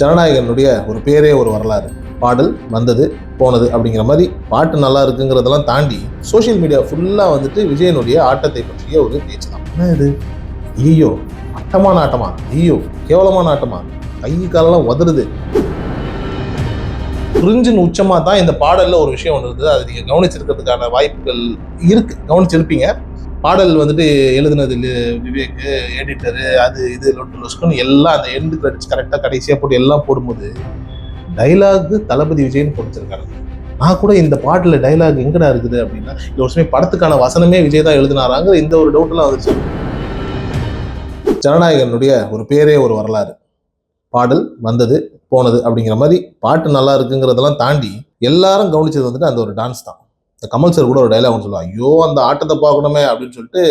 ஜனநாயகனுடைய ஒரு பேரே ஒரு வரலாறு. பாடல் வந்தது போனது அப்படிங்கிற மாதிரி பாட்டு நல்லா இருக்குங்கிறதெல்லாம் தாண்டி சோஷியல் மீடியா ஃபுல்லாக வந்துட்டு விஜயனுடைய ஆட்டத்தை பற்றிய ஒரு பேச்சு தான். என்ன இது? ஐயோ அட்டமான ஆட்டமா? ஐயோ கேவலமான ஆட்டமா? கை காலெல்லாம் உதறுது. புரிஞ்சின் உச்சமாக தான் இந்த பாடலில் ஒரு விஷயம் ஒன்று இருக்குது அதை நீங்கள் கவனிச்சிருக்கிறதுக்கான வாய்ப்புகள் இருக்குது கவனிச்சிருப்பீங்க. பாடல் வந்துட்டு எழுதுனது விவேக் எடிட்டரு அது இது லொட்டு லொஸ்குன்னு எல்லாம் அந்த எண்டு கிரெடிட்ஸ் கரெக்டாக கடைசியாக போட்டு எல்லாம் போடும்போது டைலாக் தளபதி விஜய்னு கொடுத்துருக்காங்க நான் கூட இந்த பாட்டில் டைலாக் எங்கடா இருக்குது அப்படின்னா இந்த ஒரு சமயம் படத்துக்கான வசனமே விஜய் தான் எழுதினாராங்க இந்த ஒரு டவுட்லாம் வந்துச்சு. ஜனநாயகனுடைய ஒரு பேரே ஒரு வரலாறு. பாடல் வந்தது போனது அப்படிங்கிற மாதிரி பாட்டு நல்லா இருக்குங்கிறதெல்லாம் தாண்டி எல்லாரும் கவனிச்சது வந்துட்டு அந்த ஒரு டான்ஸ் தான். இந்த கமல் சார் கூட ஒரு டைலாக் ஒன்று சொல்லுவாங்க ஐயோ அந்த ஆட்டத்தை பார்க்கணுமே அப்படின்னு சொல்லிட்டு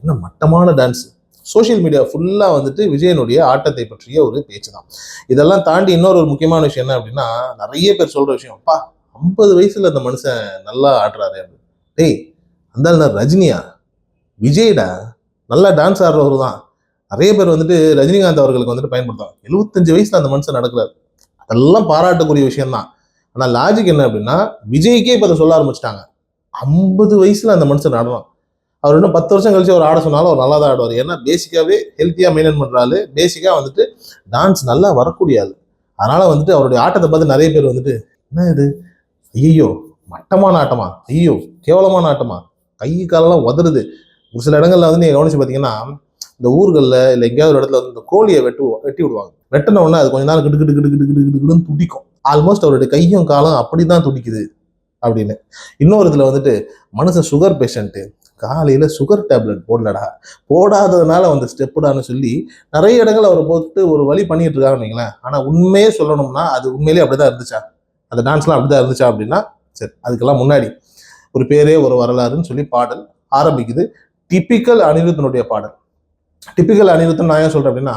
என்ன மட்டமான டான்ஸ் சோஷியல் மீடியா ஃபுல்லாக வந்துட்டு விஜயனுடைய ஆட்டத்தை பற்றிய ஒரு பேச்சு தான் இதெல்லாம் தாண்டி இன்னொரு ஒரு முக்கியமான விஷயம் என்ன அப்படின்னா நிறைய பேர் சொல்கிற விஷயம் அப்பா ஐம்பது வயசில் அந்த மனுஷன் நல்லா ஆடுறாரு. அப்படின்னு டேய் அந்த ரஜினியா? விஜய்டா நல்லா டான்ஸ் ஆடுறவர் தான் நிறைய பேர் வந்துட்டு ரஜினிகாந்த் அவர்களுக்கு வந்துட்டு பயன்படுத்துவாங்க எழுபத்தஞ்சு வயசில் அந்த மனுஷன் நடக்கிறார். அதெல்லாம் பாராட்டக்கூடிய விஷயம்தான். ஆனால் லாஜிக் என்ன அப்படின்னா விஜய்க்கே இப்போ அதை சொல்ல ஆரம்பிச்சிட்டாங்க. ஐம்பது வயசில் அந்த மனுஷன் ஆடுவான் அவர் இன்னும் பத்து வருஷம் கழிச்சு அவர் ஆட சொன்னாலும் அவர் நல்லா தான் ஆடுவார். ஏன்னா பேசிக்காகவே ஹெல்த்தியாக மெயின்டைன் பண்ணுறாரு பேசிக்காக வந்துட்டு டான்ஸ் நல்லா வரக்கூடிய ஆள். அதனால் வந்துட்டு அவருடைய ஆட்டத்தை பார்த்து நிறைய பேர் வந்துட்டு என்ன இது? ஐயோ மட்டமான ஆட்டமா? ஐயோ கேவலமான ஆட்டமா? கை காலெல்லாம் உதறுது. ஒரு சில இடங்களில் வந்து நீங்கள் கவனிச்சு பார்த்தீங்கன்னா இந்த ஊர்களில் இல்லை எங்கேயாவது ஒரு இடத்துல வந்து இந்த கோழியை வெட்டு வெட்டி விடுவாங்க. வெட்டின உடனே அது கொஞ்ச நேரம் கிட்டு கிட்டு கிட்டு கிட்டு கிட்டு கிட்டுன்னு துடிக்கும். ஆல்மோஸ்ட் அவருடைய கையும் காலம் அப்படி தான் துடிக்குது அப்படின்னு. இன்னொரு இதில் வந்துட்டு மனுஷன் சுகர் பேஷண்ட்டு காலையில் சுகர் டேப்லெட் போடலடா. போடாததுனால அந்த ஸ்டெப்புடான்னு சொல்லி நிறைய இடங்கள் அவர் போட்டு ஒரு வழி பண்ணிட்டு இருக்காங்கன்னு வைங்களேன். ஆனால் உண்மையே சொல்லணும்னா அது உண்மையிலேயே அப்படிதான் இருந்துச்சா? அந்த டான்ஸ்லாம் அப்படிதான் இருந்துச்சா அப்படின்னா சரி அதுக்கெல்லாம் முன்னாடி. ஒரு பேரே ஒரு வரலாறுன்னு சொல்லி பாடல் ஆரம்பிக்குது. டிப்பிக்கல் அனிருத்தனுடைய பாடல். டிப்பிக்கல் அனிருத்தன் நான் ஏன் சொல்கிறேன் அப்படின்னா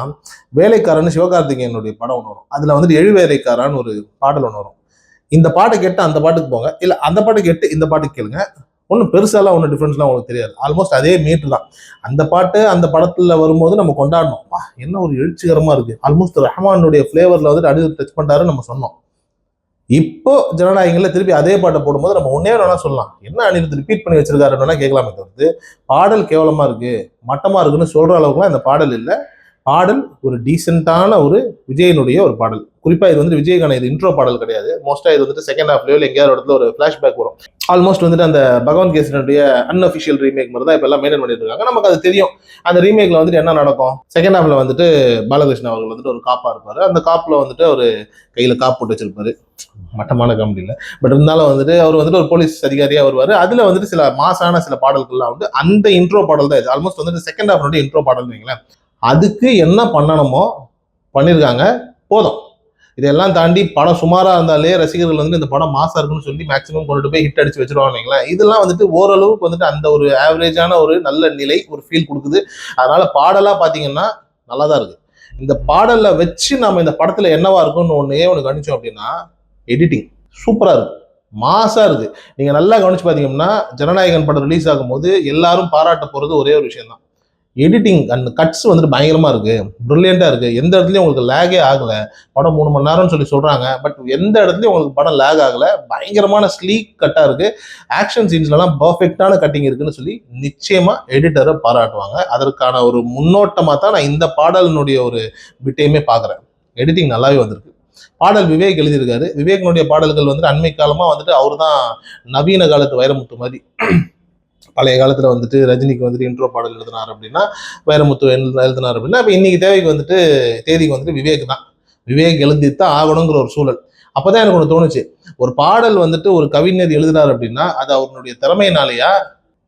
வேலைக்காரன் சிவகார்த்திகேயனுடைய படம் ஒன்று வரும். அதில் வந்துட்டு எழுவேலைக்காரான்னு ஒரு பாடல் ஒன்று வரும். இந்த பாட்டை கேட்டு அந்த பாட்டுக்கு போங்க. இல்லை அந்த பாட்டு கேட்டு இந்த பாட்டுக்கு கேளுங்க. ஒன்றும் பெருசாலாம் ஒன்றும் டிஃப்ரென்ஸ்லாம் உங்களுக்கு தெரியாது. ஆல்மோஸ்ட் அதே மீட்ரு தான். அந்த பாட்டு அந்த படத்தில் வரும்போது நம்ம கொண்டாடணும். என்ன ஒரு எழுச்சிகரமாக இருக்குது ஆல்மோஸ்ட் ரஹ்மானுடைய ஃப்ளேவரில் வந்துட்டு அனிருத் டச் பண்றாரு நம்ம சொன்னோம். இப்போ ஜனநாயகங்களில் திருப்பி அதே பாட்டை போடும்போது நம்ம ஒன்னே வேணா சொல்லலாம். என்ன அனிருத் ரிப்பீட் பண்ணி வச்சிருக்காருன்னு கேட்கலாமே தவிர்த்து பாடல் கேவலமா இருக்கு மட்டமா இருக்குன்னு சொல்ற அளவுக்குலாம் இந்த பாடல் இல்லை. பாடல் ஒரு டீசெண்டான ஒரு விஜயனுடைய ஒரு பாடல். குறிப்பாக இது வந்து விஜயகான இது இன்ட்ரோ பாடல் கிடையாது. மோஸ்ட்டாக இது வந்துட்டு செகண்ட் ஹாஃப்லயோ இல்லை எங்கேயாவது ஒரு இடத்துல ஒரு ஃப்ளாஷ்பேக் வரும். ஆல்மோஸ்ட் வந்துட்டு அந்த பகவான் கேசனுடைய அன்அஃபிஷியல் ரீமேக் மாதிரி தான் இப்போ எல்லாம் மெயின்டைன் பண்ணிட்டு இருக்காங்க. நமக்கு அது தெரியும். அந்த ரீமேக்ல வந்துட்டு என்ன நடக்கும்? செகண்ட் ஹாஃப்ல வந்துட்டு பாலகிருஷ்ணன் அவர்கள் வந்துட்டு ஒரு காப்பாக இருப்பார். அந்த காப்பில் வந்துட்டு அவர் கையில் காப்பு போட்டு வச்சிருப்பாரு. மட்டமான காமெடி இல்லை. பட் இருந்தாலும் வந்துட்டு அவர் வந்துட்டு ஒரு போலீஸ் அதிகாரியாக வருவார். அதில் வந்துட்டு சில மாசான சில பாடல்கள்லாம் வந்து அந்த இன்ட்ரோ பாடல் தான் ஆல்மோஸ்ட் வந்துட்டு செகண்ட் ஹாஃப்னுடைய இன்ட்ரோ பாடல் வைங்களேன். அதுக்கு என்ன பண்ணணுமோ பண்ணியிருக்காங்க போதும். இதெல்லாம் தாண்டி படம் சுமாராக இருந்தாலே ரசிகர்கள் வந்து இந்த படம் மாசாக இருக்குன்னு சொல்லி மேக்ஸிமம் கொண்டுட்டு போய் ஹிட் அடிச்சு வச்சிருவாங்க இதெல்லாம் வந்துட்டு ஓரளவுக்கு வந்துட்டு அந்த ஒரு ஆவரேஜான ஒரு நல்ல நிலை ஒரு ஃபீல் கொடுக்குது. அதனால பாடலாக பார்த்தீங்கன்னா நல்லா தான் இருக்குது இந்த பாடலை வச்சு நம்ம இந்த படத்தில் என்னவா இருக்கும்னு ஒன்றே ஒன்று கணிச்சோம் அப்படின்னா எடிட்டிங் சூப்பராக இருக்கும் மாசா இருக்கு. நீங்க நல்லா கவனிச்சு பாத்தீங்கன்னா ஜனநாயகன் படம் ரிலீஸ் ஆகும்போது எல்லாரும் பாராட்ட போறது ஒரே ஒரு விஷயம் தான் எடிட்டிங் அண்ட் கட்ஸ் வந்துட்டு பயங்கரமாக இருக்குது ப்ரில்லியண்ட்டாக இருக்குது எந்த இடத்துலையும் உங்களுக்கு லேகே ஆகலை. படம் மூணு மணி நேரம்னு சொல்லி சொல்கிறாங்க பட் எந்த இடத்துலையும் உங்களுக்கு படம் லேக் ஆகலை. பயங்கரமான ஸ்லீக் கட்டாக இருக்குது ஆக்ஷன் சீன்ஸ்லலாம் பர்ஃபெக்டான கட்டிங் இருக்குன்னு சொல்லி நிச்சயமாக எடிட்டரை பாராட்டுவாங்க. அதற்கான ஒரு முன்னோட்டமாக தான் நான் இந்த பாடலினுடைய ஒரு விட்டையுமே பார்க்குறேன் எடிட்டிங் நல்லாவே வந்திருக்கு. பாடல் விவேக் எழுதியிருக்காரு. விவேகனுடைய பாடல்கள் வந்துட்டு அண்மை காலமாக வந்துட்டு அவர் தான் நவீன காலத்து வைரமுத்து மாதிரி. பழைய காலத்தில் வந்துட்டு ரஜினிக்கு வந்துட்டு இன்ட்ரோ பாடல் எழுதினார் அப்படின்னா வைரமுத்து எழுதினார் அப்படின்னா இப்போ இன்னைக்கு தேவைக்கு வந்துட்டு தேதிக்கு வந்துட்டு விவேக் தான். விவேக் எழுதித்தான் ஆகணுங்கிற ஒரு சூழல். அப்போ தான் எனக்கு ஒன்று தோணுச்சு. ஒரு பாடல் வந்துட்டு ஒரு கவிஞர் எழுதினார் அப்படின்னா அது அவருடைய திறமையினாலேயா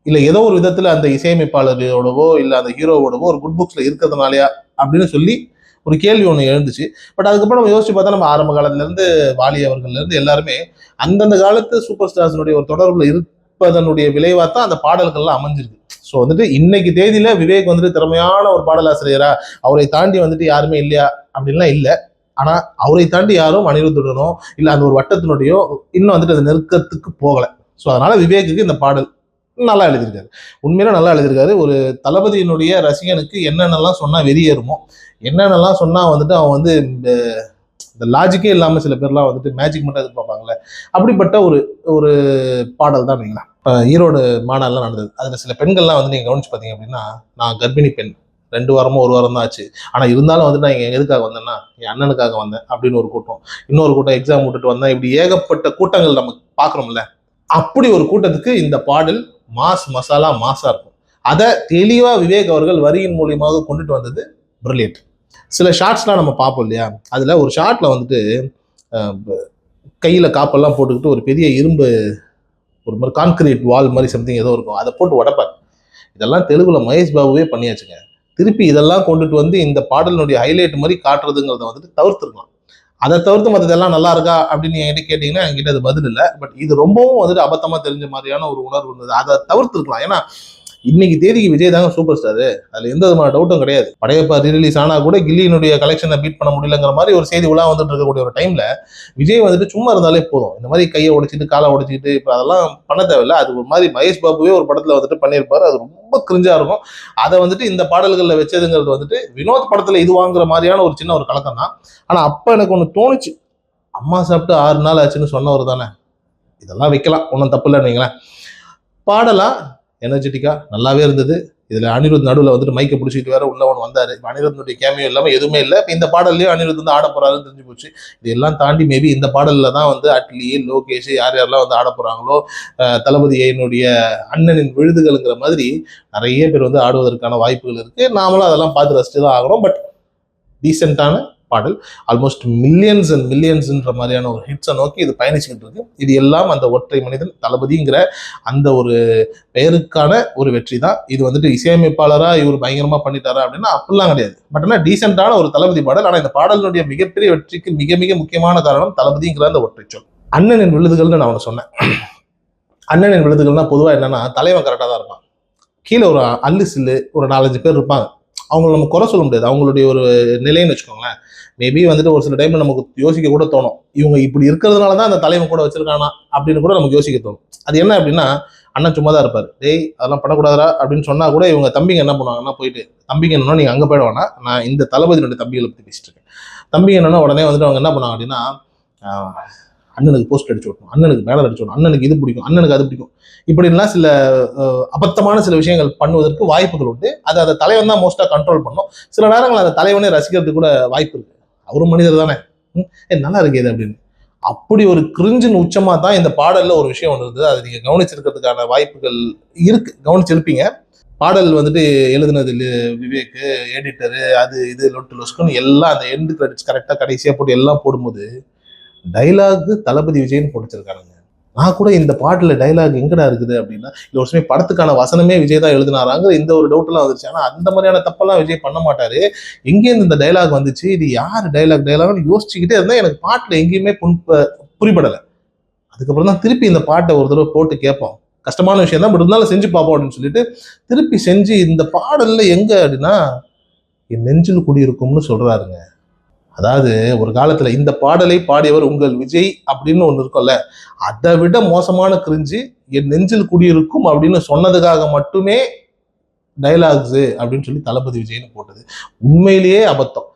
இல்லை ஏதோ ஒரு விதத்தில் அந்த இசையமைப்பாளரோடவோ இல்லை அந்த ஹீரோவோடவோ ஒரு குட் புக்ஸில் இருக்கிறதுனாலயா அப்படின்னு சொல்லி ஒரு கேள்வி ஒன்று எழுந்துச்சு. பட் அதுக்கப்புறம் நம்ம யோசிச்சு பார்த்தா நம்ம ஆரம்ப காலத்துலேருந்து வாலி அவர்கள்லேருந்து எல்லாருமே அந்தந்த காலத்து சூப்பர் ஸ்டார்ஸினுடைய ஒரு தொடர்பில் தொடர்புல அதனுடைய விளைவா தான் அந்த பாடல்கள்லாம் அமைஞ்சிருக்கு. ஸோ வந்துட்டு இன்னைக்கு தேதியில விவேக் வந்துட்டு திறமையான ஒரு பாடலாசிரியரா அவரை தாண்டி வந்துட்டு யாருமே இல்லையா? அப்படின்லாம் இல்லை. ஆனா அவரை தாண்டி யாரும் அனிருத்துடனோ இல்ல அந்த ஒரு வட்டத்தினுடையோ இன்னும் வந்துட்டு அந்த நெருக்கத்துக்கு போகல. ஸோ அதனால விவேக்குக்கு இந்த பாடல் நல்லா எழுதியிருக்காரு. உண்மையில நல்லா எழுதியிருக்காரு. ஒரு தளபதியினுடைய ரசிகனுக்கு என்னென்னலாம் சொன்னா வெளியேறுமோ என்னென்னலாம் சொன்னா வந்துட்டு அவன் வந்து இந்த லாஜிக்கே இல்லாமல் சில பேர்லாம் வந்துட்டு மேஜிக் மட்டும் எதிர்பார்ப்பாங்கல்ல அப்படிப்பட்ட ஒரு ஒரு பாடல் தான் அப்படிங்களா இப்போ ஈரோடு மாநாடுலாம் நடந்தது. அதில் சில பெண்கள்லாம் வந்து நீங்கள் கவனிச்சு பார்த்தீங்க அப்படின்னா நான் கர்ப்பிணி பெண். ரெண்டு வாரமோ ஒரு வாரம் தான் ஆச்சு. ஆனால் இருந்தாலும் வந்து நான் இங்கே எதுக்காக வந்தேன்னா என் அண்ணனுக்காக வந்தேன் அப்படின்னு ஒரு கூட்டம். இன்னொரு கூட்டம் எக்ஸாம் விட்டுட்டு வந்தேன். இப்படி ஏகப்பட்ட கூட்டங்கள் நம்ம பார்க்குறோம்ல அப்படி ஒரு கூட்டத்துக்கு இந்த பாடல் மாஸ் மசாலா மாஸா இருக்கும். அதை தெளிவா விவேக் அவர்கள் வரியின் மூலியமாக கொண்டுட்டு வந்தது பிரில்லியன்ட் சில ஷார்ட்ஸ்லாம் நம்ம பார்ப்போம் இல்லையா? அதுல ஒரு ஷார்ட்ல வந்துட்டு கையில் காப்பெல்லாம் போட்டுக்கிட்டு ஒரு பெரிய இரும்பு ஒரு மாதிரி கான்கிரீட் வால் மாதிரி சம்திங் ஏதோ இருக்கும். அதை போட்டு உடப்பார். இதெல்லாம் தெலுங்குல மகேஷ் பாபுவே பண்ணியாச்சுங்க. திருப்பி இதெல்லாம் கொண்டுட்டு வந்து இந்த பாடலினுடைய ஹைலைட் மாதிரி காட்டுறதுங்கிறத வந்துட்டு தவிர்த்துருக்கலாம். அதை தவிர்த்து மற்றதெல்லாம் நல்லா இருக்கா அப்படின்னு என்கிட்ட கேட்டிங்கன்னா என்கிட்ட அது பதில் இல்லை. பட் இது ரொம்பவும் வந்துட்டு அபத்தமாக தெரிஞ்ச மாதிரியான ஒரு உணர்வு இருந்தது. அதை தவிர்த்துருக்கலாம். ஏன்னா இன்னைக்கு தேதிக்கு விஜய் தாங்க சூப்பர் ஸ்டார் அதுல எந்த விதமான டவுட்டும் கிடையாது. படையப்பா ரீரிலீஸ் ஆனா கூட கில்லியினுடைய கலெக்ஷனை பீட் பண்ண முடியலங்கிற மாதிரி ஒரு செய்தி உலா வந்துட்டு இருக்கக்கூடிய ஒரு டைம்ல விஜய் வந்துட்டு சும்மா இருந்தாலே போதும். இந்த மாதிரி கையை உடைச்சிட்டு காலை உடைச்சிட்டு இப்போ அதெல்லாம் பண்ண தேவையில்ல. அது ஒரு மாதிரி மகேஷ் பாபுவே ஒரு படத்துல வந்துட்டு பண்ணியிருப்பாரு. அது ரொம்ப கிரிஞ்சா இருக்கும். அதை வந்துட்டு இந்த பாடல்களில் வச்சதுங்கிறது வந்துட்டு வினோத் படத்துல இது வாங்குற மாதிரியான ஒரு சின்ன ஒரு கலக்கம் தான். ஆனா அப்ப எனக்கு ஒன்று தோணுச்சு. அம்மா சாப்பிட்டு ஆறு நாள் ஆச்சுன்னு சொன்னவர் தானே இதெல்லாம் வைக்கலாம். ஒன்றும் தப்பு இல்லைன்னு வைங்களேன். பாடலாம் எனர்ஜெட்டிக்காக நல்லாவே இருந்தது. இதில் அனிருத் நடுவில் வந்துட்டு மைக்கை பிடிச்சிட்டு வேற உள்ள ஒன்று வந்தார். இப்ப அனிருத்தனுடைய கேமியோ இல்லாமல் எதுவுமே இல்லை. இப்போ இந்த பாடல்லையும் அனிருத் வந்து ஆட போகிறாருன்னு தெரிஞ்சு போச்சு. இது எல்லாம் தாண்டி மேபி இந்த பாடலில் தான் வந்து அட்லி லோகேஷ் யார் யாரெல்லாம் வந்து ஆட போகிறாங்களோ தளபதி என்னுடைய அண்ணனின் விழுதுகள்ங்கிற மாதிரி நிறைய பேர் வந்து ஆடுவதற்கான வாய்ப்புகள் இருக்குது நாமளும் அதெல்லாம் பார்த்து ரசிச்சு தான் ஆகிறோம் பட் டீசெண்டான பாடல். ஆல்மோஸ்ட் மில்லியன்ஸ் அண்ட் மில்லியன்ஸ்ன்ற மாதிரியான ஒரு ஹிட்ஸை நோக்கி இது பயணிச்சுக்கிட்டு இருக்கு. இது எல்லாம் அந்த ஒற்றை மனிதன் தளபதிங்கிற அந்த ஒரு பெயருக்கான ஒரு வெற்றி தான். இது வந்துட்டு இசையமைப்பாளராக இவர் பயங்கரமாக பண்ணிட்டாரா அப்படின்னா அப்படிலாம் கிடையாது. பட் ஆனால் டீசெண்டான ஒரு தளபதி பாடல். ஆனால் இந்த பாடலினுடைய மிகப்பெரிய வெற்றிக்கு மிக மிக முக்கியமான காரணம் தளபதிங்கிற அந்த ஒற்றை சொல். அண்ணனின் விழுதுகள்னு நான் அவனை சொன்னேன். அண்ணனின் விழுதுகள்னா பொதுவாக என்னன்னா தலைவன் கரெக்டாக தான் இருப்பான். கீழே ஒரு அல்லு சில்லு ஒரு நாலஞ்சு பேர் இருப்பாங்க. அவங்கள நம்ம குறை சொல்ல முடியாது. அவங்களுடைய ஒரு நிலைன்னு வச்சுக்கோங்களேன். மேபி வந்துட்டு ஒரு சில டைம்ல நமக்கு யோசிக்க கூட தோணும். இவங்க இப்படி இருக்கிறதுனால தான் அந்த தலைவன் கூட வச்சிருக்கானா அப்படின்னு கூட நமக்கு யோசிக்க தோணும். அது என்ன அப்படின்னா அண்ணன் சும்மா தான் இருப்பார். டேய் அதெல்லாம் பண்ணக்கூடாதா அப்படின்னு சொன்னால் கூட இவங்க தம்பிங்க என்ன பண்ணுவாங்கன்னா போயிட்டு தம்பிங்க என்னன்னா நீங்கள் அங்கே போயிட வேணாம். நான் இந்த தளபதியினுடைய தம்பிகளை பற்றி பேசிட்டு இருக்கேன். தம்பிங்க என்னன்னா உடனே வந்துட்டு அவங்க என்ன பண்ணுவாங்க அப்படின்னா அண்ணனுக்கு போஸ்ட் அடிச்சு விடணும். அண்ணனுக்கு பேனர் அடிச்சு விடணும். அண்ணனுக்கு இது பிடிக்கும். அண்ணனுக்கு அது பிடிக்கும். இப்படிலாம் சில அபத்தமான சில விஷயங்கள் பண்ணுவதற்கு வாய்ப்புகள் உண்டு. அது அந்த தலைவன் தான் மோஸ்ட்டாக கண்ட்ரோல் பண்ணும். சில நேரங்கள் அந்த தலைவனே ரசிக்கிறதுக்கு கூட வாய்ப்பு இருக்குது அவரும் மனிதர் தானே? ம், நல்லா இருக்கு இது அப்படின்னு. அப்படி ஒரு கிரிஞ்சின் உச்சமாக தான் இந்த பாடலில் ஒரு விஷயம் ஒன்று இருந்தது. அதை நீங்கள் கவனிச்சிருக்கிறதுக்கான வாய்ப்புகள் இருக்கு. கவனிச்சிருப்பீங்க. பாடல் வந்துட்டு எழுதுனது விவேக்கு விவேக் எடிட்டரு அது இது லொட்டு லொஸ்குன்னு எல்லாம் அந்த எண்டு கிரெடிட்ஸ் கரெக்டாக கடைசியாக போட்டு எல்லாம் போடும்போது டைலாக் தளபதி விஜய்னு போட்டுச்சிருக்காருங்க. நான் கூட இந்த பாட்டில் டைலாக் எங்கடா இருக்குது அப்படின்னா இல்ல ஒரு சமயம் படத்துக்கான வசனமே விஜய் தான் எழுதினாராங்கிற இந்த ஒரு டவுட்லாம் வந்துச்சு வந்துருச்சு. அந்த மாதிரியான தப்பெல்லாம் விஜய் பண்ண மாட்டாரு. எங்கேருந்து இந்த டைலாக் வந்துச்சு? இது யார் டைலாக் டைலாக்னு யோசிச்சுக்கிட்டே இருந்தால் எனக்கு பாட்டில் எங்கேயுமே புண்ப- புரிபடலை. அதுக்கப்புறம் தான் திருப்பி இந்த பாட்டை ஒரு தடவை போட்டு கேட்போம். கஷ்டமான விஷயம் தான் பட் இருந்தாலும் செஞ்சு பார்ப்போம் அப்படின்னு சொல்லிட்டு திருப்பி செஞ்சு இந்த பாடலில் எங்கே அப்படின்னா என் நெஞ்சில் குடியிருக்கும்னு சொல்கிறாருங்க அதாவது ஒரு காலத்தில் இந்த பாடலை பாடியவர் உங்கள் விஜய் அப்படின்னு ஒன்று இருக்கும்ல அதை விட மோசமான கிரிஞ்சு என் நெஞ்சில் குடியிருக்கும் அப்படின்னு சொன்னதுக்காக மட்டுமே டைலாக்ஸு அப்படின்னு சொல்லி தளபதி விஜய்னு போட்டது. உண்மையிலேயே அபத்தம்.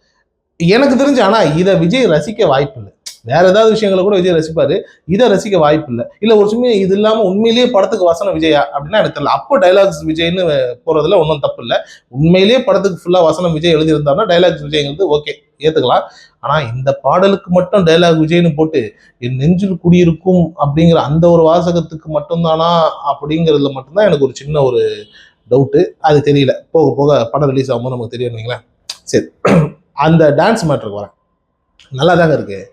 எனக்கு தெரிஞ்சு ஆனால் இதை விஜய் ரசிக்க வாய்ப்பு இல்லை வேற ஏதாவது விஷயங்களை கூட விஜய் ரசிப்பாரு. இதை ரசிக்க வாய்ப்பு இல்லை இல்லை ஒரு சமயம் இது இல்லாமல் உண்மையிலேயே படத்துக்கு வசனம் விஜயா அப்படின்னா எனக்கு தெரியல. அப்போ டைலாக்ஸ் விஜய்னு போகிறதுல ஒன்றும் தப்பு இல்லை. உண்மையிலேயே படத்துக்கு ஃபுல்லாக வசனம் விஜய் எழுதியிருந்தாருன்னா டைலாக்ஸ் விஜய்ங்கிறது ஓகே ஏற்றுக்கலாம் ஆனால் இந்த பாடலுக்கு மட்டும் டைலாக் விஜய்னு போட்டு என் நெஞ்சில் குடியிருக்கும் அப்படிங்கிற அந்த ஒரு வாசகத்துக்கு மட்டும்தானா அப்படிங்கிறதுல மட்டும்தான் எனக்கு ஒரு சின்ன ஒரு டவுட்டு அது தெரியல. போக போக படம் ரிலீஸ் ஆகும்போது நமக்கு தெரியும் வைங்களேன் சரி. அந்த டான்ஸ் மேட்ருக்கு வரேன். நல்லா தாங்க இருக்குது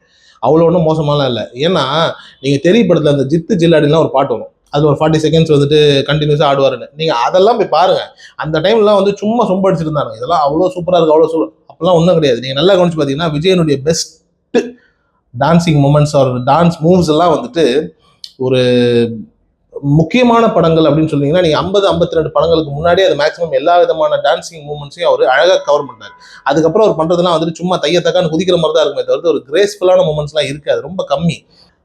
அவ்வளோ ஒன்றும் மோசமாலாம் இல்லை. ஏன்னா நீங்கள் தெரிய படத்தில் அந்த ஜித்து ஜில்லாடிலாம் ஒரு பாட்டு வரும். அது ஒரு ஃபார்ட்டி செகண்ட்ஸ் வந்துட்டு கண்டினியூஸாக ஆடுவாருன்னு. நீங்கள் அதெல்லாம் போய் பாருங்கள் அந்த டைம்லாம் வந்து சும்மா சொம்ப அடிச்சிருந்தாங்க இதெல்லாம் அவ்வளோ சூப்பராக இருக்குது அவ்வளோ சூப்பர் அப்பெல்லாம் ஒன்றும் கிடையாது. நீங்கள் நல்லா கவனிச்சு பார்த்தீங்கன்னா விஜயனுடைய best dancing moments or dance moves எல்லாம் வந்துட்டு ஒரு முக்கியமான படங்கள் அப்படின்னு சொன்னீங்கன்னா நீங்கள் ஐம்பது ஐம்பத்தி ரெண்டு படங்களுக்கு முன்னாடியே அது மேக்ஸிமம் எல்லா விதமான டான்சிங் மூமெண்ட்ஸையும் அவர் அழகாக கவர் பண்ணாரு அதுக்கப்புறம் அவர் பண்ணுறதுலாம் வந்துட்டு சும்மா தைய தக்கான்னு குதிக்கிற மாதிரி தான் இருக்குமே தவிர்த்து ஒரு கிரேஸ்ஃபுல்லான மூமெண்ட்ஸ்லாம் இருக்காது. ரொம்ப கம்மி.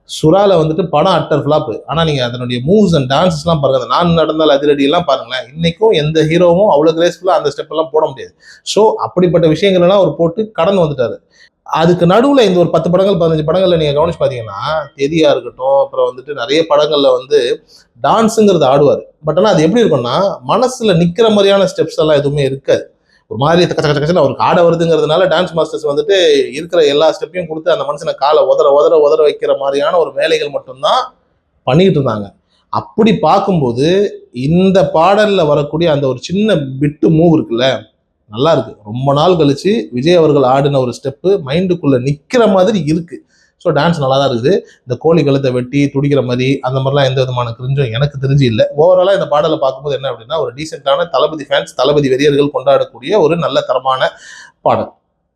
சுறால வந்துட்டு படம் அட்டர் ஃபிளாப் ஆனால் நீங்கள் அதனுடைய மூவ்ஸ் அண்ட் டான்ஸஸ்லாம் பாருங்க நான் நடந்தால் அதிரடியெல்லாம் பாருங்களேன். இன்றைக்கும் எந்த ஹீரோவும் அவ்வளோ கிரேஸ்ஃபுல்லாக அந்த ஸ்டெப்பெல்லாம் போட முடியாது. ஸோ அப்படிப்பட்ட விஷயங்கள்லாம் அவர் போட்டு கடந்து வந்துட்டாரு. அதுக்கு நடுவில் இந்த ஒரு பத்து படங்கள் பதினஞ்சு படங்களில் நீங்கள் கவனிச்சு பார்த்தீங்கன்னா தெரியா இருக்கட்டும் அப்புறம் வந்துட்டு நிறைய படங்களில் வந்து டான்ஸுங்கிறது ஆடுவார். பட் ஆனால் அது எப்படி இருக்கும்னா மனசில் நிற்கிற மாதிரியான ஸ்டெப்ஸ் எல்லாம் எதுவுமே இருக்காது. ஒரு மாதிரி கச்ச கச்ச கச்சனை அவருக்கு ஆட வருதுங்கிறதுனால டான்ஸ் மாஸ்டர்ஸ் வந்துட்டு இருக்கிற எல்லா ஸ்டெப்பையும் கொடுத்து அந்த மனுஷனை காலை உதற உதற உதற வைக்கிற மாதிரியான ஒரு வேலைகள் மட்டும்தான் பண்ணிக்கிட்டு இருந்தாங்க. அப்படி பார்க்கும்போது இந்த பாடலில் வரக்கூடிய அந்த ஒரு சின்ன பிட்டு மூவ் இருக்குல்ல நல்லா இருக்கு. ரொம்ப நாள் கழிச்சு விஜய் அவர்கள் ஆடின ஒரு ஸ்டெப்பு மைண்டுக்குள்ள நிக்கிற மாதிரி இருக்கு. ஸோ டான்ஸ் நல்லா தான் இருக்குது. இந்த கோழி கழுத்தை வெட்டி துடிக்கிற மாதிரி அந்த மாதிரிலாம் எந்த விதமான கிரிஞ்சும் எனக்கு தெரிஞ்சு இல்லை. ஓவராலாக இந்த பாடலை பார்க்கும்போது என்ன அப்படின்னா ஒரு டீசெண்டான தளபதி ஃபேன்ஸ் தளபதி வெறியர்கள் கொண்டாடக்கூடிய ஒரு நல்ல தரமான பாடல்.